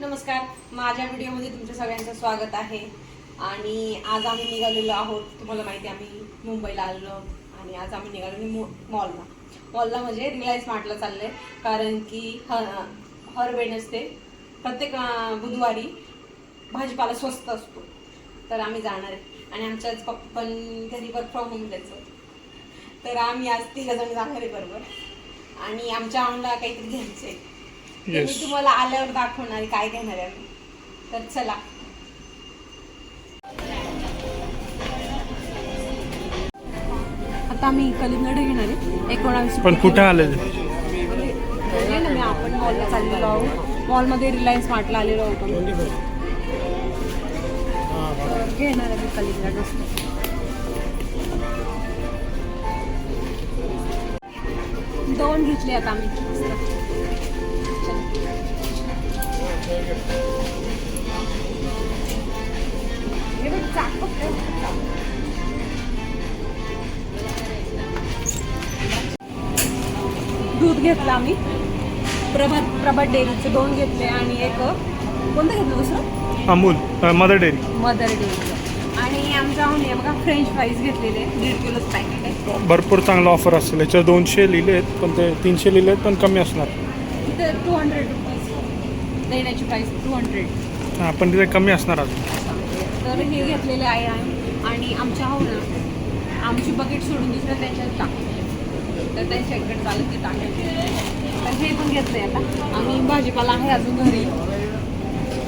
नमस्कार. माझ्या व्हिडिओमध्ये तुमच्या सगळ्यांचं स्वागत आहे. आणि आज आम्ही निघालेलो आहोत. तुम्हाला माहिती आहे आम्ही मुंबईला आलेलो आणि आज आम्ही निघालेलो मॉलला. मॉलला म्हणजे रिलायन्स मार्टला चाललं आहे कारण की ह हर नसते प्रत्येक बुधवारी भाजीपाला स्वस्त असतो. तर आम्ही जाणार आहे. आणि आमच्या आज पप्पा पण घरी वर्क फ्रॉम होम त्याचं. तर आम्ही आज तिघ जण जाणार आहे बरोबर. आणि आमच्या आमला काहीतरी घ्यायचं आहे ते मी. तुम्हाला आल्यावर दाखवणार काय घेणार आहे. तर चला. आता आम्ही कलिंगड घेणार आहे. एकोणावीस पण कुठं ना मी आपण मॉलला चाललेलो आहोत. मॉलमध्ये रिलायन्स मार्टला आलेलो आहोत घेणार आहे मी कलिंगड. दोन घेतले आता आम्ही दूध घेतलं आम्ही. प्रभात प्रभात डेअरीचे दोन घेतले आणि एक कोणतं घेतलं दुसरं अमूल मदर डेअरी. मदर डेअरीचं. आणि आमच्या हे बघा फ्रेंच फ्राईज घेतलेले दीड किलोच पॅकेट आहे. भरपूर चांगला ऑफर असेल. याच्यावर दोनशे लिहिले आहेत पण ते तीनशे लिहिले आहेत पण कमी असणार. टू हंड्रेड रुपीज देण्याची प्राईस टू हंड्रेड हां पण तिथे कमी असणार अजून. तर हे घेतलेले आहे आम्ही आणि आमच्या हो ना आमची बकेट सोडून दुसरं त्यांच्यात टाकतो तर त्यांच्या इकडे चालत ते टाकायचे. तर हे पण घेतलंय आता. आम्ही भाजीपाला आहे अजून घरी.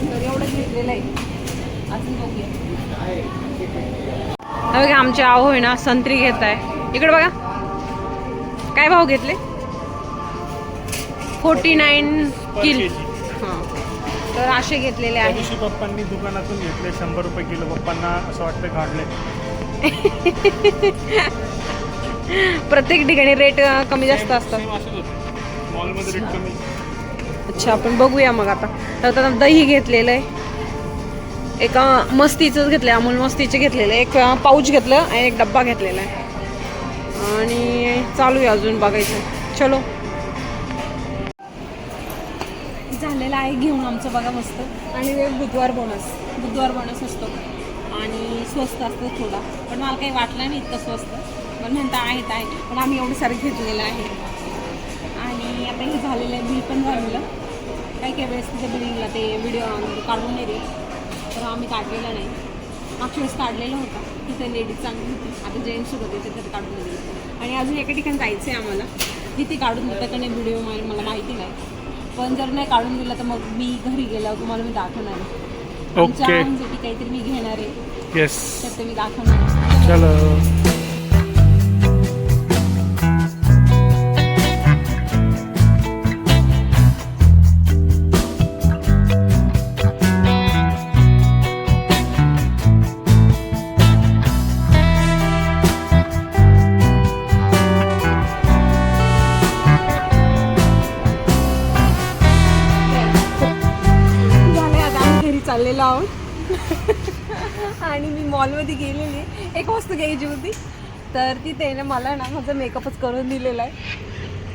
तर एवढं घेतलेलं आहे. अजून बघूया. बघा आमच्या आहो आहे ना संत्री घेत आहे. इकडे बघा. काय भाव घेतले? Forty nine kilo. तर असे घेतलेले त्या आहे दिवशी पप्पांनी दुकानातून घेतले शंभर रुपये किलो. पप्पांना असं वाटतं काढले प्रत्येक ठिकाणी रेट कमी जास्त असतात. मॉलमध्ये रेट कमी. अच्छा आपण बघूया मग आता. तर आता दही घेतलेलं आहे. एक अं, मस्तीचंच घेतलं अमूल मस्तीचे घेतलेलं आहे. एक पाऊच घेतलं आणि एक डब्बा घेतलेला आहे. आणि चालू आहे अजून बघायचं. चलो. झालेलं आहे घेऊन आमचं बघा मस्त. आणि बुधवार बोनस बुधवार बोनस असतो. आणि स्वस्त असतं थोडा. पण मला काही वाटलं नाही इतकं स्वस्त. पण म्हणता आहेत आहे पण आम्ही एवढं सारं घेतलेलं आहे. आणि आता हे झालेलं आहे बिल पण झालेलं काही काही वेळेस तिथे बिलिंगला ते व्हिडिओ काढून नाही तर आम्ही काढलेलं नाही. मागच्या वेळेस काढलेलं होतं. तिथे लेडीज चांगली होती. आता जेंट्स होते तिथे तर काढून दिली आणि अजून एका ठिकाणी जायचं आहे आम्हाला. तिथे काढून देतं का नाही व्हिडिओ मला माहिती नाही. पण जर नाही काढून दिलं तर मग मी घरी गेल्यावर तुम्हाला मी दाखवणार आहे आमच्या. आईंसाठी काहीतरी मी घेणार आहे येस तर ते मी दाखवणार आहे. चलो आहोत आणि मी मॉलमध्ये गेलेली. एक वस्तू घ्यायची होती. तर तिथे ना मला ना माझा मेकअपच करून दिलेला आहे.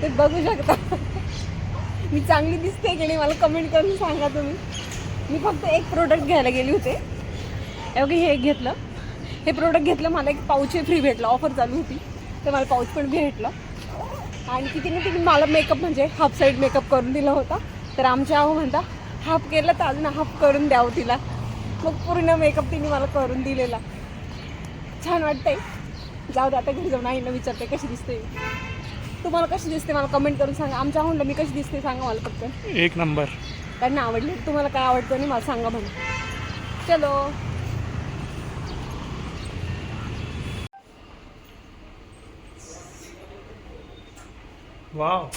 ते बघू शकता. मी चांगली दिसते की नाही मला कमेंट करून सांगा तुम्ही. मी फक्त एक प्रोडक्ट घ्यायला गेले होते. एवढं हे एक घेतलं. हे प्रोडक्ट घेतलं मला एक पाऊच फ्री भेटलं. ऑफर चालू होती. तर मला पाऊच पण भेटलं. आणि तिथे ना तिने मला मेकअप म्हणजे हाफ साईड मेकअप करून दिला होता. तर आमच्या अहो म्हणता हाफ केलं तर अजून हाफ करून द्यावं तिला. मग पूर्ण मेकअप तिने मला करून दिलेला. छान वाटतंय. जाऊ दे आता घरी जाऊन आईला विचारते कशी दिसते तुम्हाला कशी दिसते मला कमेंट करून सांगा. आमच्या अहोंला मी कशी दिसते सांगा मला फक्त. एक नंबर. त्यांना आवडली. तुम्हाला काय आवडतं नाही मला सांगा म्हणून. चलो. वाव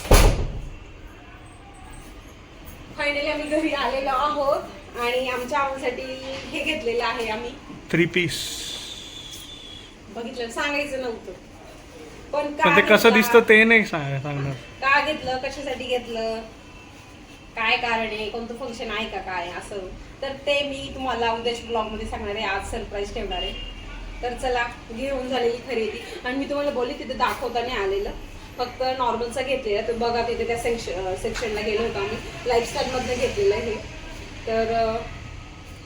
फायनली आम्ही घरी आलेलो आहोत. आणि आमच्या आवडीसाठी हे घेतलेलं आहे आम्ही. थ्री पीस बघितलं सांगायचं नव्हतं. पण ते कसं? दिसतं ते नाही सांग सांगणार. का घेतलं कशासाठी घेतलं काय कारण आहे कोणतं फंक्शन आहे का काय असं. तर ते मी तुम्हाला उद्याच्या ब्लॉगमध्ये सांगणार आहे आज सरप्राईज ठेवणार आहे. तर चला घेऊन झालेली खरेदी. आणि मी तुम्हाला बोलली तिथे दाखवता नाही आलेलं. फक्त नॉर्मलचा घेतलेला तर बघा तिथे त्या सेक्शन सेक्शनला गेलो होतो आम्ही. लाईफस्टाईल मधनं घेतलेलं आहे तर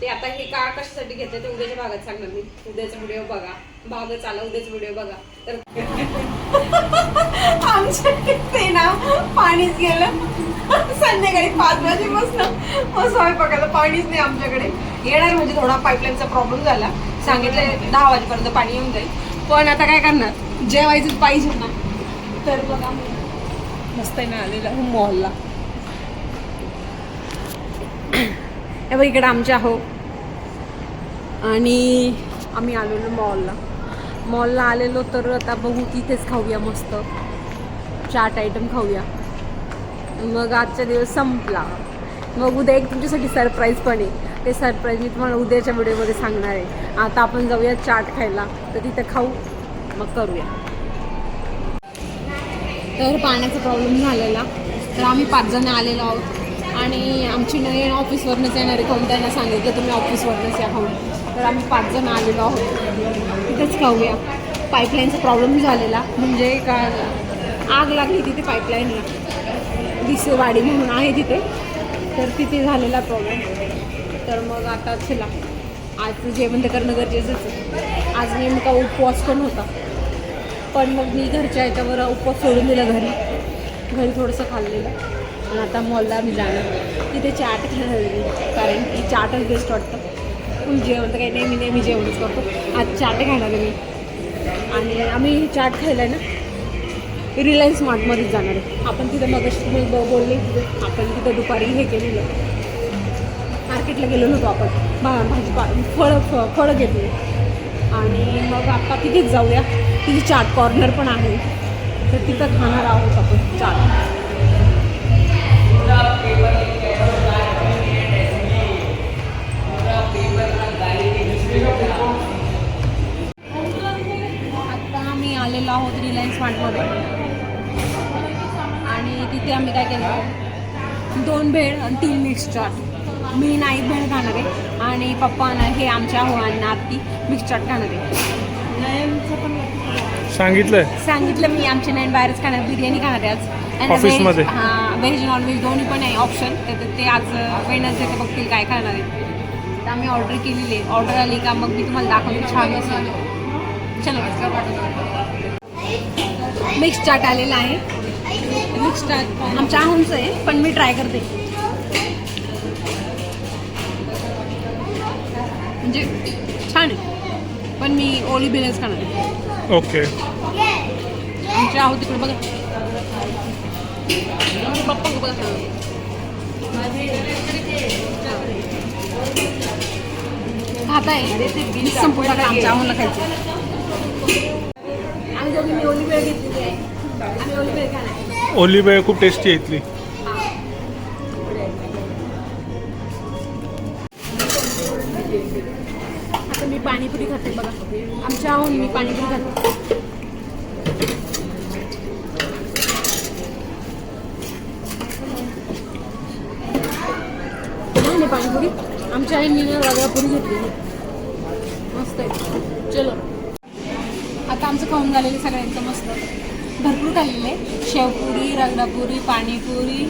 ते आता हे का कशासाठी घेतलं ते उद्याच्या भागात सांगणार मी. उद्याचा व्हिडिओ बघा. भागच आला उद्याचा व्हिडिओ बघा. तर आमच्या ते ना पाणीच गेलं. संध्याकाळी पाच वाजेपासून मग स्वयंपाकाला पाणीच नाही आमच्याकडे. येणार म्हणजे थोडा पाईपलाईनचा प्रॉब्लेम झाला. सांगितलं दहा वाजेपर्यंत पाणी येऊन जाईल. पण आता काय करणार? जेवायचं पाहिजे ना. तर बघा. मस्त आहे ना आलेला मॉलला. हे बघ इकडे आमच्या आहो. आणि आम्ही आलेलो मॉलला. मॉलला आलेलो तर आता बघू तिथेच खाऊया मस्त. चाट आयटम खाऊया. मग आजचा दिवस संपला. मग उद्या एक तुमच्यासाठी सरप्राईज पण आहे. ते सरप्राईज मी तुम्हाला उद्याच्या व्हिडिओमध्ये सांगणार आहे. आता आपण जाऊया चाट खायला. तर तिथं खाऊ मग करूया. तर पाण्याचा प्रॉब्लेम झालेला. तर आम्ही पाच जण आलेलो आहोत. आणि आमची नवीन ऑफिसवरनंच येणारे कोण त्यांना सांगितलं तुम्ही ऑफिसवरनंच या खाऊन. तर आम्ही पाच जण आलेलो आहोत. तिथेच खाऊया. पाईपलाईनचा प्रॉब्लेम झालेला. म्हणजे का आग लागली तिथे पाईपलाईनला दिसेवाडी म्हणून आहे तिथे. तर तिथे झालेला प्रॉब्लेम तर मग आता चला. आज जेवण तर करणं गरजेचंच आहे. आज नेमका उपवास पण होता. पण मग मी घरच्या याच्यावर उपवास सोडून दिला घरी. घरी थोडंसं खाल्लेलं. आता मॉलला मी जाणार. तिथे चाट खाणार कारण की चाटच बेस्ट वाटतं. फुल जेवण तर काही नेहमी नेहमी जेवणच करतो. आज चाट खाणार मी. आणि आम्ही चाट खायला ना रिलायन्स मार्टमध्येच जाणार आहे. आपण तिथं मग मी ब- बोलले आपण तिथं दुपारी हे केलेलं. मार्केटला गेलो नव्हतो आपण. भा भाजीपा फळं फ फळं घेतली. आणि मग आता तिथेच जाऊया. तिथे चाट कॉर्नर पण आहे. तर तिथं खाणार आहोत आपण. रिलायन्स मार्टमध्ये आणि तिथे आम्ही काय केलं? दोन भेळ आणि तीन मिक्स चाट मी नाही भेळ खाणार आहे. आणि पप्पा ना हे आमच्या हो आणि आत्ती मिक्स चाट खाणार आहे सांगितलंय. सांगितलं मी आमच्या नयन बाहेरच खाणार बिर्याणी खाणार आहे आज. आणि ऑफिसमध्ये? व्हेज- हां व्हेज नॉनव्हेज दोन्ही पण आहे ऑप्शन तर ते आज वेणसडे ते बघतील काय खाणार आहे. तर आम्ही ऑर्डर केलेली आहे. ऑर्डर आली का मग मी तुम्हाला दाखवते. छान असेल चलो मिक्स चाट आलेला आहे. मिक्स चाट आमच्या आहूनचं आहे पण मी ट्राय करते. म्हणजे छान आहे पण मी ओली बिलच खाणार आहे. ओके. आमच्या आहोत तिकडे बघा. पप्पा बघा खात आहे संपूर्ण आमच्या आम्हाला खायचं. आम्ही दोघी मी ओली वेळ घेतलेली आहे आम्ही ओली वेळ खाणार. ओली बेळ खूप टेस्टी आहे इथली. आता मी पाणीपुरी खाते बघा. आमच्या आहून मी पाणीपुरी खाते. नाही नाही पाणीपुरी. आमच्या आईने ना रगडापुरी घेतलेली. मस्त आहे. चलो. आता आमचं खाऊन झालेलं सगळ्यांचं मस्त. भरपूर खाल्लेलं आहे. शेवपुरी रगडापुरी पाणीपुरी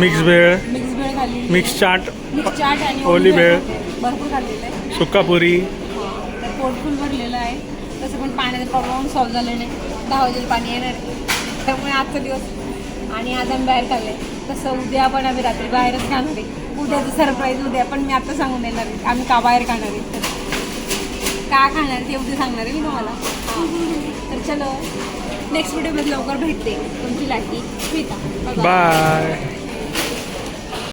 मिक्स भेळ मिक्स भेळ खाल्लेली मिक्स चाट. मिक्स चाट आणि ओली भेळ. भरपूर खाल्लेलं आहे. सुकापुरी तर पोट फुल भरलेलं आहे. तसं पण पाण्याचा प्रॉब्लेम सॉल्व झालेला नाही दहा वाजेला पाणी येणार आहे. त्यामुळे आजचा दिवस आणि आज आम्ही बाहेर खाल्लं तसं उद्या पण आम्ही रात्री बाहेरच खाणार आहे. उद्याचं सरप्राईज उद्या पण मी आता सांगून देणार आहे. आम्ही का बाहेर खाणार आहे? काय खाणार ते उद्या सांगणार आहे मी तुम्हाला. तर चलो नेक्स्ट व्हिडिओमध्ये लवकर भेटते. तुमची लाटी स्मिता बाय